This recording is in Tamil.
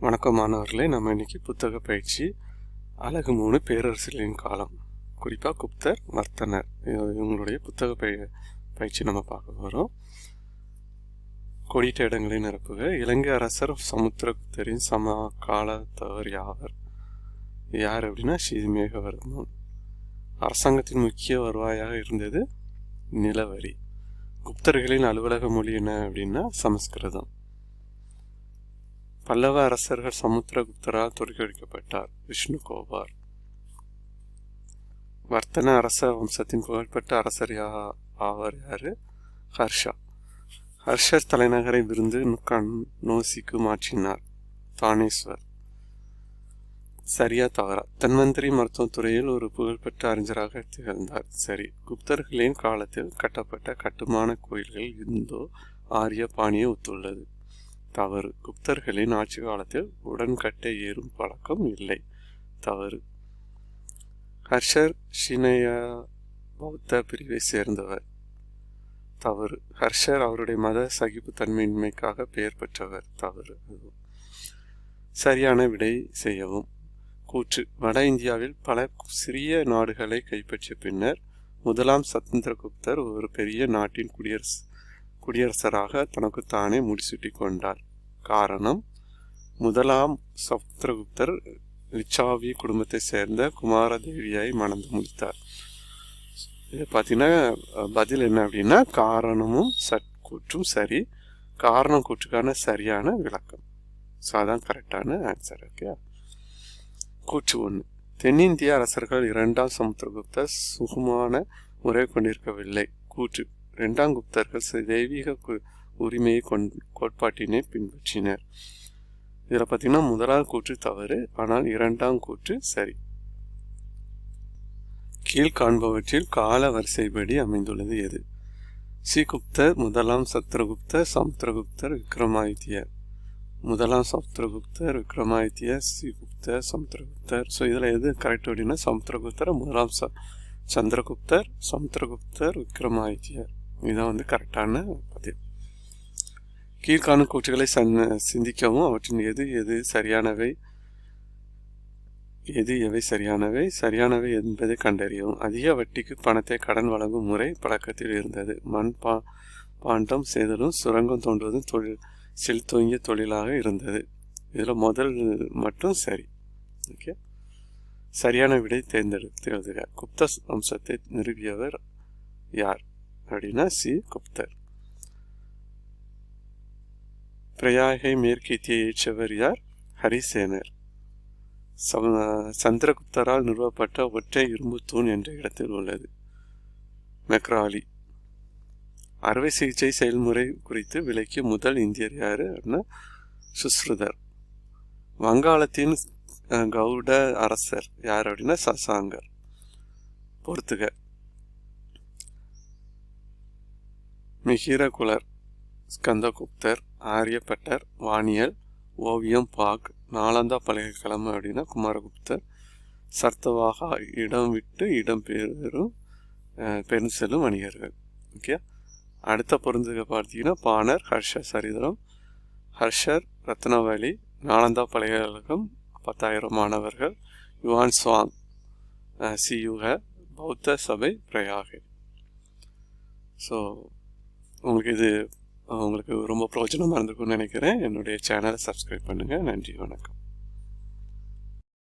வணக்கம் மாணவர்களே நம்ம இன்னைக்கு புத்தக பயிற்சி. அழகு மூணு பேரரசுகளின் காலம். குறிப்பாக குப்தர் வர்த்தனர். இவங்களுடைய புத்தக பய பயிற்சி நம்ம பார்க்க போகிறோம் கொடிட்ட இடங்களை நிரப்புக. இலங்கை அரசர் சமுத்திரகுப்தரின் சம காலத்தவர் யாவர்? யார் அப்படின்னா ஸ்ரீமேகவர்மன் அரசாங்கத்தின் முக்கிய வருவாயாக இருந்தது நிலவரி. குப்தர்களின் அலுவலக மொழி என்ன அப்படின்னா சமஸ்கிருதம். பல்லவ அரசர்கள் சமுத்திரகுப்தரால் வைக்கப்பட்டார் விஷ்ணு கோபார் வர்த்தன அரச வம்சத்தின் புகழ்பெற்ற அரசர் யா ஆவர் யாரு? ஹர்ஷா. ஹர்ஷர் தலைநகரை விருந்து கண் நோசிக்கு மாற்றினார். தானேஸ்வர். சரியா தவறா. தன்வந்திரி மருத்துவத்துறையில் ஒரு புகழ்பெற்ற அறிஞராக திகழ்ந்தார். சரி. குப்தர்களின் காலத்தில் கட்டப்பட்ட கட்டுமான கோயில்கள் இந்தோ ஆரிய பாணியை ஒத்துள்ளது. தவறு. குப்தர்களின் ஆட்சி காலத்தில் உடன்கட்டை ஏறும் பழக்கம் இல்லை. தவறு. ஹர்ஷர் ஷினயா பௌத்த பிரிவை சேர்ந்தவர். தவறு. ஹர்ஷர் அவருடைய மத சகிப்புத்தன்மையின்மைக்காக பெயர் பெற்றவர். தவறு. சரியான விடை செய்யவும். கூற்று. வட இந்தியாவில் பல சிறிய நாடுகளை கைப்பற்றிய பின்னர் முதலாம் சந்திரகுப்தர் ஒரு பெரிய நாட்டின் குடியரசு குடியரசராக தனக்கு தானே முடிசூட்டி கொண்டார். காரணம் முதலாம் சப்திரகுப்தர் ரிச்சாவி குடும்பத்தை சேர்ந்த குமாரதேவியை மணந்து முடித்தார். இது பார்த்தீங்கன்னா பதில் என்ன அப்படின்னா காரணமும் சட் கூற்றும் சரி காரணம் கூற்றுக்கான சரியான விளக்கம். ஸோ அதான் கரெக்டான ஆன்சர் ஓகே கூற்று ஒன்று தென்னிந்திய அரசர்கள் இரண்டாம் சமுத்திரகுப்தர் சுகமான முறை கொண்டிருக்கவில்லை. கூற்று. இரண்டாம் குப்தர்கள் தெய்வீக உரிமையை கொண் கோட்பாட்டினை பின்பற்றினர். இதில் பார்த்தீங்கன்னா முதலாவது கூற்று தவறு ஆனால் இரண்டாம் கூற்று சரி. கீழ்காண்பவற்றில் கால வரிசைப்படி அமைந்துள்ளது எது? ஸ்ரீகுப்தர் முதலாம் சத்ரகுப்தர் சமுத்திரகுப்தர் விக்ரமாதித்யர். முதலாம் சமுத்திரகுப்தர் விக்ரமாதித்யர் ஸ்ரீகுப்தர் சமுத்திரகுப்தர் ஸோ இதில் எது கரெக்ட் அப்படின்னா சமுத்திரகுப்தர் முதலாம் ச சந்திரகுப்தர் சமுத்திரகுப்தர் விக்ரமாதித்யர். இதுதான் வந்து கரெக்டான பதில். கீழ்காணும் கூற்றுகளை சன் சிந்திக்கவும் அவற்றின் எது எது சரியானவை எது எவை சரியானவை சரியானவை என்பதை கண்டறியவும். அதிக வட்டிக்கு பணத்தை கடன் வழங்கும் முறை பழக்கத்தில் இருந்தது. மண் பா பாண்டம் செய்தலும் சுரங்கம் தோன்றுவதும் தொழில் செலுத்துவங்கிய தொழிலாக இருந்தது. இதில் முதல் மட்டும் சரி. ஓகே? சரியான விடை தேர்ந்தெடுத்து எழுதுக குப்த வம்சத்தை நிறுவியவர் யார்? அப்படின்னா சி குப்தர் பிரயாகை மேற்கீத்தியை ஏற்றவர் யார் ஹரிசேனர் சந்திரகுப்தரால் நிறுவப்பட்ட ஒற்றை இரும்பு தூண் என்ற இடத்தில் உள்ளது மெக்ராலி அறுவை சிகிச்சை செயல்முறை குறித்து விலக்கிய முதல் இந்தியர் யார் அப்படின்னா சுஸ்ருதர் வங்காளத்தின் கவுட அரசர் யார் அப்படின்னா சசாங்கர் பொறுத்துக மிகிரகுலர் ஸ்கந்தகுப்தர் ஆரியப்பட்டர் வானியல் ஓவியம் பாக் நாலந்தா பல்கலைக்கழகம் அப்படின்னா குமாரகுப்தர். சர்த்தவாக இடம் விட்டு இடம் பெறும் பென்சிலும் செல்லும் வணிகர்கள். ஓகே? அடுத்த பொருந்துக பார்த்தீங்கன்னா பாணர் ஹர்ஷ சரிதரம். ஹர்ஷர் ரத்னவலி நாலந்தா பல்கலைக்கழகம் பத்தாயிரம் மாணவர்கள். யுவான் சுவாங் சியுக பௌத்த சபை பிரயாகை. ஸோ உங்களுக்கு இது உங்களுக்கு ரொம்ப பிரோஜனமாக இருந்திருக்கும்னு நினைக்கிறேன். என்னுடைய சேனலை சப்ஸ்கிரைப் பண்ணுங்கள் நன்றி வணக்கம்.